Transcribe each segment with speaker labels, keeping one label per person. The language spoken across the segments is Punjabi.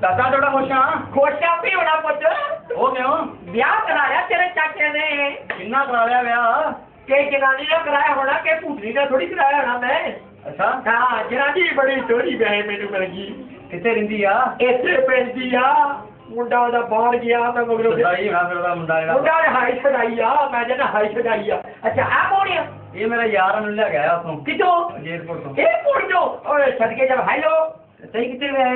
Speaker 1: ਦਾਦਾ ਥੋੜਾ ਖੁਸ਼ ਹਾਂ
Speaker 2: ਖੋਸ਼ਾ ਵੀ ਹੋਣਾ ਪੁੱਤ।
Speaker 1: ਉਹ ਕਿਉਂ?
Speaker 2: ਵਿਆਹ ਕਰਾਇਆ ਤੇਰੇ ਚਾਚੇ ਨੇ।
Speaker 1: ਕਿੰਨਾ ਕਰਾ ਲਿਆ ਵਿਆਹ?
Speaker 2: ਕਿ ਜਨਾਨੀ ਦਾ ਕਰਾਇਆ ਹੋਣਾ ਕਿ ਭੂਤਨੀ ਦਾ ਥੋੜੀ ਕਰਾਇਆ ਹੋਣਾ ਮੈਂ?
Speaker 1: ਅੱਛਾ।
Speaker 2: ਹਾਂ ਜਨਾਨੀ ਬੜੀ ਥੋੜੀ ਵਿਆਹੇ ਮੈਨੂੰ ਮਿਲ ਗਈ।
Speaker 1: ਕਿੱਥੇ ਰਹਿੰਦੀ ਆ?
Speaker 2: ਇੱਥੇ ਪੈਂਦੀ ਆ। ਮੁੰਡਾ ਉਹਦਾ ਬਾਹਰ ਗਿਆ ਮੈਂ ਮਗਰੋਂ
Speaker 1: ਸਦਾਈ ਹੋਣਾ ਫਿਰ ਉਹਦਾ ਮੁੰਡਾ ਜਿਹੜਾ।
Speaker 2: ਮੁੰਡਾ ਨੇ ਹਾਈ ਛਡਾਈ ਆ ਮੈਂ ਜਨਾ ਹਾਈ ਛਡਾਈ ਆ। ਅੱਛਾ ਆ ਕੌਣ ਆ?
Speaker 1: ਇਹ ਮੇਰਾ ਯਾਰ ਨੂੰ ਲੈ ਗਿਆ ਉਥੋਂ।
Speaker 2: ਕਿਤੋਂ
Speaker 1: ਜੇਲਪੁਰ ਤੋਂ।
Speaker 2: ਪੁੱਟ ਜੋ। ਓਏ ਸਦਕੇ ਜਬ ਹੈਲੋ।
Speaker 1: ਸਹੀ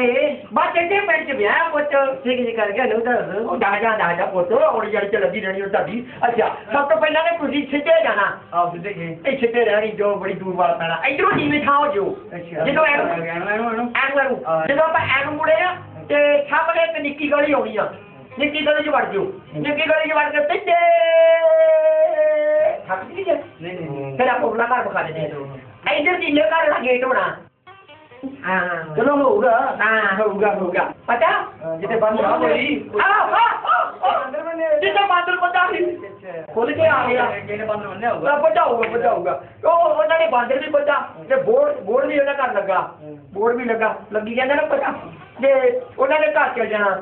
Speaker 1: ਇਹ?
Speaker 2: ਬਸ ਇੱਥੇ ਪਿੰਡ ਚ ਵਿਆਹ ਪੁੱਤ।
Speaker 1: ਠੀਕ ਜੀ ਕਰ ਗਿਆ ਲੋ ਦੱਸ
Speaker 2: ਉਹ ਦਾ ਜਾ ਦਾ ਜਾ ਪੁੱਤ। ਔਰ ਜੜ ਚ ਲੱਗੀ ਰਹਿਣੀ ਉਹ ਤੁਹਾਡੀ। ਅੱਛਾ ਸਭ ਤੋਂ ਪਹਿਲਾਂ ਨੇ ਤੁਸੀਂ ਸਿੱਧੇ ਜਾਣਾ।
Speaker 1: ਆਪ ਸਿੱਧੇ ਗਏ।
Speaker 2: ਇਹ ਸਿੱਧੇ ਰਹਿਣੀ ਜੋ ਬੜੀ ਦੂਰ ਵਾਲਾ ਪੈਣਾ। ਇਧਰੋਂ ਨੀਵੇਂ ਥਾਂ ਹੋ ਜੋ
Speaker 1: ਅੱਛਾ।
Speaker 2: ਜਦੋਂ ਐਨੂੰ ਐਨੂੰ ਐਨੂੰ। ਆਪਾਂ ਐਨੂੰ ਮੁੜੇ ਆ ਤੇ ਸਾਹਮਣੇ ਇੱਕ ਨਿੱਕੀ ਗਲੀ ਆਉਣੀ ਆ। ਨਿੱਕੀ ਗਲੀ ਚ ਵੜ ਜਾਓ। ਨਿੱਕੀ ਗਲੀ ਚ ਵੜ ਕੇ ਸਿੱਧੇ ਥੱਕ
Speaker 1: ਨਹੀਂ ਨਹੀਂ
Speaker 2: ਫਿਰ ਆਪਾਂ ਉਹਲਾ ਘਰ ਬਖਾ ਆ। ਇਧਰ ਦੀ ਲੈ ਘਰ ਦਾ ਗੇਟ ਹੋਣਾ ਬਚਾਊਗਾ ਉਹ ਉਹਨਾਂ ਨੇ ਬਾਂਦਰ ਵੀ ਪਤਾ ਤੇ ਬੋਰਡ ਬੋਰਡ ਵੀ ਉਹਨਾਂ ਘਰ ਲੱਗਾ ਵੀ ਲੱਗਾ ਲੱਗੀ ਜਾਂਦਾ ਨਾ ਪਤਾ ਤੇ ਉਹਨਾਂ ਦੇ ਘਰ ਚਲ ਜਾਣਾ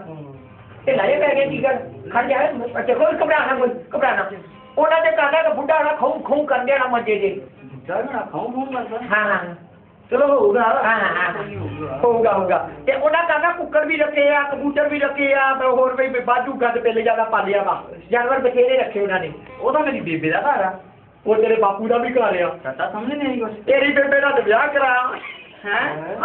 Speaker 2: ਤੇ ਲਾਏ ਪੈ ਗਏ ਕੀ ਕਰ ਖੜ ਜਾ ਅੱਛਾ ਕੋਈ ਘਬਰਾਣਾ ਕੋਈ ਘਬਰਾਣਾ ਉਹਨਾਂ ਦੇ ਘਰ ਦਾ ਬੁੱਢਾ ਨਾ ਖੂੰ ਖੂੰ ਕਰ ਦੇਣਾ ਮੱਜੇ ਦੇ
Speaker 1: ਜਾਣਾ ਖਾਉਂ ਫੋਨ ਕਰਦਾ
Speaker 2: ਹਾਂ ਹਾਂ
Speaker 1: ਚਲੋ ਹੋਊਗਾ
Speaker 2: ਹਾਂ ਹਾਂ ਹੋਊਗਾ ਹੋਊਗਾ ਤੇ ਉਹਨਾਂ ਘਰ ਨਾ ਕੁੱਕੜ ਵੀ ਰੱਖੇ ਆ ਕਬੂਤਰ ਵੀ ਰੱਖੇ ਆ ਤੇ ਹੋਰ ਵੀ ਬਾਜੂ ਗੱਦ ਪਹਿਲੇ ਜ਼ਿਆਦਾ ਪਾਲਿਆ ਵਾ। ਜਾਨਵਰ ਬਥੇਰੇ ਰੱਖੇ ਉਹਨਾਂ ਨੇ।
Speaker 1: ਉਹ ਤਾਂ ਮੇਰੀ ਬੇਬੇ ਦਾ ਘਰ ਆ।
Speaker 2: ਉਹ ਤੇਰੇ ਬਾਪੂ ਦਾ ਵੀ ਘਰ ਆ।
Speaker 1: ਚਾਚਾ ਸਾਹਮਣੇ ਨਹੀਂ ਕੁਛ।
Speaker 2: ਤੇਰੀ ਬੇਬੇ ਦਾ ਤਾਂ ਵਿਆਹ ਕਰਾਇਆ
Speaker 1: ਹੈ।